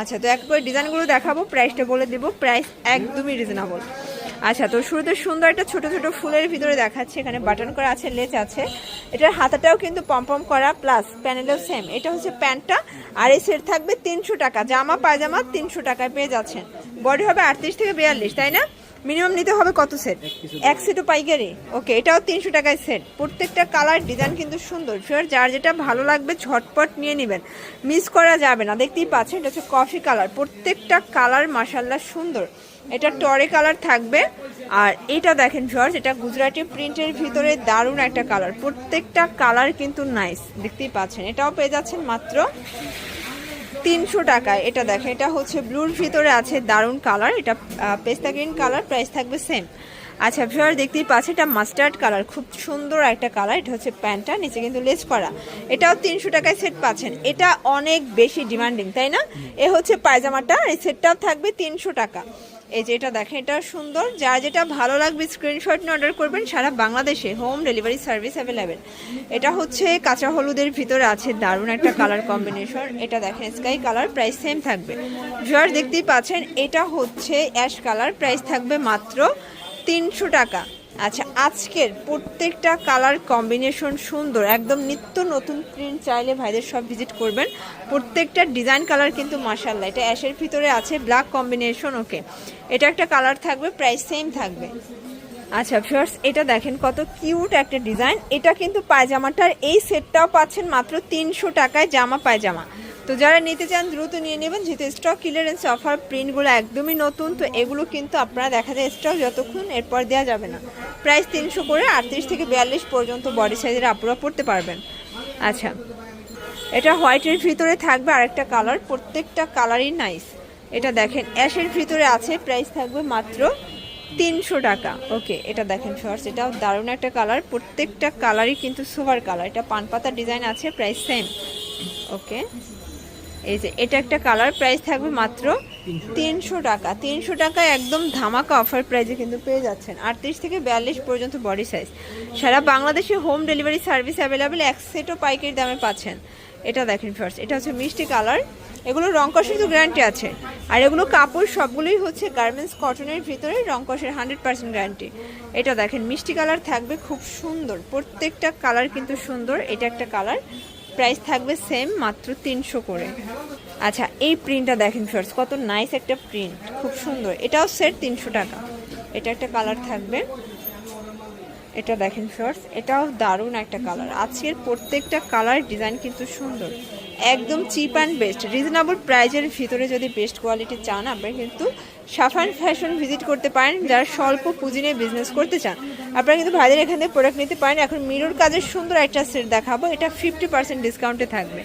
আচ্ছা তো একবার ডিজাইনগুলো দেখাবো প্রাইসটা বলে দেবো। প্রাইস একদমই রিজনেবল আচ্ছা তো শুরুতে সুন্দর একটা ছোট ছোট ফুলের ভিতরে দেখাচ্ছে, এখানে বাটন করা আছে লেচ আছে। এটার হাতাটাও কিন্তু পম্পম করা প্লাস প্যানেলও সেম এটা হচ্ছে প্যান্টটা, আর এই সেট থাকবে তিনশো টাকা। জামা, পায়জামা তিনশো টাকায় পেয়ে যাচ্ছেন। বডি হবে আটত্রিশ থেকে বিয়াল্লিশ, তাই না? মিনিমাম নিতে হবে কত সেট? এক সেটও পাইকারি? ওকে এটাও তিনশো টাকায় সেট। প্রত্যেকটা কালার ডিজাইন কিন্তু সুন্দর। ফিওর যার যেটা ভালো লাগবে ঝটপট নিয়ে নেবেন। মিস করা যাবে না। দেখতেই পাচ্ছেন এটা হচ্ছে কফি কালার প্রত্যেকটা কালার মাসাল্লাহ সুন্দর। এটা টরে কালার থাকবে। আর এটা দেখেন জর্জ এটা গুজরাটি প্রিন্টের ভিতরে দারুণ একটা কালার প্রত্যেকটা কালার কিন্তু নাইস দেখতেই পাচ্ছেন এটাও পেয়ে যাচ্ছেন মাত্র তিনশো টাকায়। এটা দেখেন, এটা হচ্ছে ব্লুর ভিতরে আছে দারুণ কালার। এটা পেস্তা গ্রিন কালার, প্রাইস থাকবে সেম। আচ্ছা ভিওর দেখতেই পাচ্ছি এটা মাস্টার্ড কালার, খুব সুন্দর একটা কালার। এটা হচ্ছে প্যান্টটা, নিচে কিন্তু লেস করা। এটাও তিনশো টাকায় সেট পাচ্ছেন। এটা অনেক বেশি ডিমান্ডিং, তাই না? এ হচ্ছে পায়জামাটা এই সেটটাও থাকবে তিনশো টাকা। এই যে এটা দেখেন, এটা সুন্দর। যার যেটা ভালো লাগবে স্ক্রিনশট নিয়ে অর্ডার করবেন, সারা বাংলাদেশে হোম ডেলিভারি সার্ভিস অ্যাভেলেবেল এটা হচ্ছে কাঁচা হলুদের ভিতরে আছে দারুণ একটা কালার কম্বিনেশন এটা দেখেন স্কাই কালার প্রাইস সেম থাকবে। জয়ার দেখতেই পাচ্ছেন, এটা হচ্ছে অ্যাশ কালার প্রাইস থাকবে মাত্র তিনশো টাকা। আচ্ছা আজকের প্রত্যেকটা কালার কম্বিনেশন সুন্দর, একদম নিত্য নতুন প্রিন্ট চাইলে ভাইদের সব ভিজিট করবেন। প্রত্যেকটা ডিজাইন কালার কিন্তু মাসাল্লাহ এটা অ্যাশের ভিতরে আছে ব্ল্যাক কম্বিনেশন ওকে এটা একটা কালার থাকবে প্রাইস সেম থাকবে। আচ্ছা ফিয়ার্স এটা দেখেন কত কিউট একটা ডিজাইন এটা কিন্তু পায়জামাটার এই সেটটাও পাচ্ছেন মাত্র তিনশো টাকায় জামা পায়জামা তো যারা নিতে চান, দ্রুত নিয়ে নেবেন। যেহেতু স্টক ক্লিয়ারেন্স অফার প্রিন্টগুলো একদমই নতুন, তো এগুলো কিন্তু আপনারা দেখা যায় স্টক যতক্ষণ এরপর দেওয়া যাবে না। প্রাইস তিনশো করে আটত্রিশ থেকে বিয়াল্লিশ পর্যন্ত বডি সাইজের আপুরা পড়তে পারবেন। আচ্ছা এটা হোয়াইটের ভিতরে থাকবে আরেকটা কালার প্রত্যেকটা কালারই নাইস এটা দেখেন অ্যাশের ভিতরে আছে প্রাইস থাকবে মাত্র তিনশো টাকা। ওকে এটা দেখেন শর্টস এটাও দারুণ একটা কালার প্রত্যেকটা কালারই কিন্তু সুপার কালার এটা পান পাতা ডিজাইন আছে প্রাইস সেম ওকে এই যে, এটা একটা কালার প্রাইস থাকবে মাত্র তিনশো টাকা। তিনশো টাকায় একদম ধামাকা অফার প্রাইসে কিন্তু পেয়ে যাচ্ছেন। আটত্রিশ থেকে বিয়াল্লিশ পর্যন্ত বডি সাইজ সারা বাংলাদেশে হোম ডেলিভারি সার্ভিস অ্যাভেলেবেল এক সেটও পাইকারি দামে পাচ্ছেন। এটা দেখেন ফার্স্ট এটা হচ্ছে মিষ্টি কালার এগুলো রং কষের তো গ্যারান্টি আছে। আর এগুলো কাপড় সবগুলোই হচ্ছে গার্মেন্টস কটনের ভিতরে রং কষের হান্ড্রেড পার্সেন্ট গ্যারান্টি এটা দেখেন, মিষ্টি কালার থাকবে খুব সুন্দর। প্রত্যেকটা কালার কিন্তু সুন্দর। এটা একটা কালার প্রাইস থাকবে সেম মাত্র তিনশো করে। আচ্ছা এই প্রিন্টটা দেখেন ফার্স্ট কত নাইস একটা প্রিন্ট খুব সুন্দর। এটাও সেট তিনশো টাকা। এটা একটা কালার থাকবে। এটা দেখেন শর্টস এটাও দারুণ একটা কালার আজকের প্রত্যেকটা কালার ডিজাইন কিন্তু সুন্দর। একদম চিপ অ্যান্ড বেস্ট রিজনেবল প্রাইজের ভিতরে যদি বেস্ট কোয়ালিটি চান, আপনারা কিন্তু সাফান ফ্যাশন ভিজিট করতে পারেন, যারা স্বল্প পুঁজি নিয়ে বিজনেস করতে চান। আপনারা কিন্তু ভাইদের এখান থেকে প্রোডাক্ট নিতে পারেন। এখন মিরর কাজের সুন্দর একটা সেট দেখাবো। এটা ফিফটি পার্সেন্ট ডিসকাউন্টে থাকবে।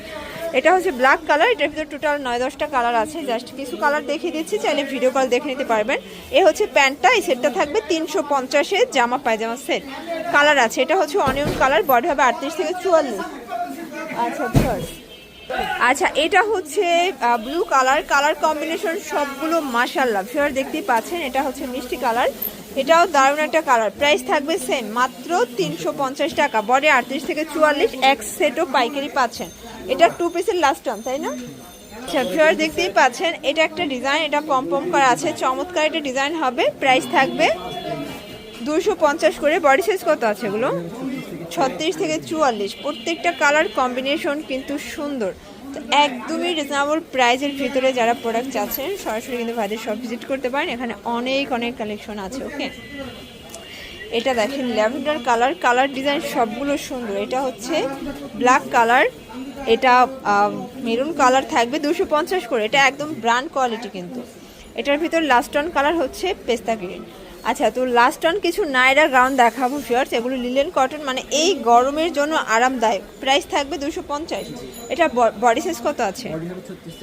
এটা হচ্ছে ব্ল্যাক কালার এটার ভিতরে টোটাল নয়, দশটা কালার আছে। জাস্ট কিছু কালার দেখিয়ে দিচ্ছি। চাইলে ভিডিও কল দেখে নিতে পারবেন। এ হচ্ছে প্যান্টটা। এই সেটটা থাকবে তিনশো পঞ্চাশে জামা পায়জামা সেট কালার আছে। এটা হচ্ছে অনিয়ন কালার বডি হবে আটত্রিশ থেকে চুয়াল্লিশ। আচ্ছা। আচ্ছা এটা হচ্ছে ব্লু কালার কালার কম্বিনেশন সবগুলো মাশাল্লাহ ফিওর দেখতেই পাচ্ছেন, এটা হচ্ছে মিষ্টি কালার এটাও দারুণ একটা কালার প্রাইস থাকবে সেম মাত্র তিনশো পঞ্চাশ টাকা। বডি আটত্রিশ থেকে চুয়াল্লিশ, এক সেটও পাইকারি পাচ্ছেন। এটা টু পিসের লাস্ট টান তাই না? আচ্ছা ফিওর দেখতেই পাচ্ছেন, এটা একটা ডিজাইন এটা পম পম করা আছে। চমৎকার একটা ডিজাইন হবে। প্রাইস থাকবে দুশো করে। বডি সাইজ কত আছে এগুলো? ছত্রিশ থেকে চুয়াল্লিশ। প্রত্যেকটা কালার কম্বিনেশন কিন্তু সুন্দর। তো একদমই রিজনেবল প্রাইজের ভিতরে যারা প্রোডাক্ট চাচ্ছেন, সরাসরি কিন্তু ভাইদের সব ভিজিট করতে পারেন। এখানে অনেক অনেক কালেকশন আছে ওকে এটা দেখেন ল্যাভেন্ডার কালার কালার ডিজাইন সবগুলো সুন্দর। এটা হচ্ছে ব্ল্যাক কালার এটা মেরুন কালার থাকবে দুশো পঞ্চাশ করে। এটা একদম ব্র্যান্ড কোয়ালিটি কিন্তু। এটার ভিতর লাস্ট অন কালার হচ্ছে পেস্তা গ্রিন আচ্ছা তো লাস্ট অন কিছু নাইরা গ্রাউন্ড দেখাবো ফিয়ার্স এগুলো লিলেন কটন মানে এই গরমের জন্য আরামদায়ক। প্রাইস থাকবে দুশো পঞ্চাশ। এটা বডি সাইজ কত আছে?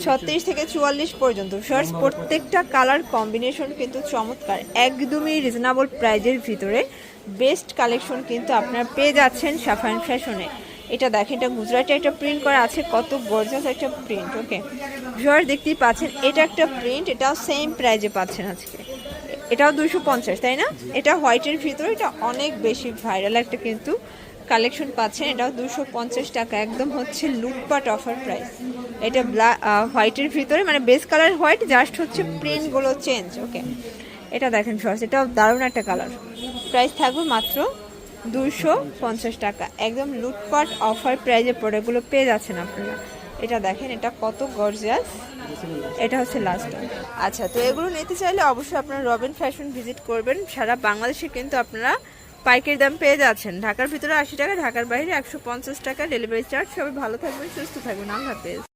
ছত্রিশ থেকে চুয়াল্লিশ পর্যন্ত। ফিয়ার্স প্রত্যেকটা কালার কম্বিনেশন কিন্তু চমৎকার। একদমই রিজনেবল প্রাইজের ভিতরে। বেস্ট কালেকশন কিন্তু আপনারা পেয়ে যাচ্ছেন সাফান ফ্যাশনে এটা দেখেন, এটা গুজরাটে একটা প্রিন্ট করা আছে। কত গর্জাস একটা প্রিন্ট ওকে ভিউয়ার দেখতেই পাচ্ছেন, এটা একটা প্রিন্ট এটাও সেম প্রাইজে পাচ্ছেন আজকে। এটাও দুশো পঞ্চাশ তাই না? এটা হোয়াইটের ভিতরে এটা অনেক বেশি ভাইরাল একটা কিন্তু কালেকশন পাচ্ছেন। এটাও দুশো পঞ্চাশ টাকা একদম হচ্ছে লুটপাট অফার প্রাইস। এটা ব্ল্যাক হোয়াইটের ভিতরে মানে বেস কালার হোয়াইট জাস্ট হচ্ছে প্রিন্টগুলো চেঞ্জ ওকে? এটা দেখেন সস এটাও দারুণ একটা কালার। প্রাইস থাকবে মাত্র দুশো পঞ্চাশ টাকা। একদম লুটপাট অফার প্রাইজে প্রোডাক্টগুলো পেয়ে যাচ্ছেন আপনারা। এটা দেখেন এটা কত গর্জিয়াস এটা হচ্ছে লাস্ট আচ্ছা তো এগুলো নিতে চাইলে অবশ্যই আপনারা রবিন ফ্যাশন ভিজিট করবেন। সারা বাংলাদেশে কিন্তু আপনারা পাইকের দাম পেয়ে যাচ্ছেন। ঢাকার ভিতরে আশি টাকা ঢাকার বাইরে একশো পঞ্চাশ টাকা। ডেলিভারি চার্জ সবাই ভালো থাকবেন সুস্থ থাকবেন। আল্লাহ হাফেজ।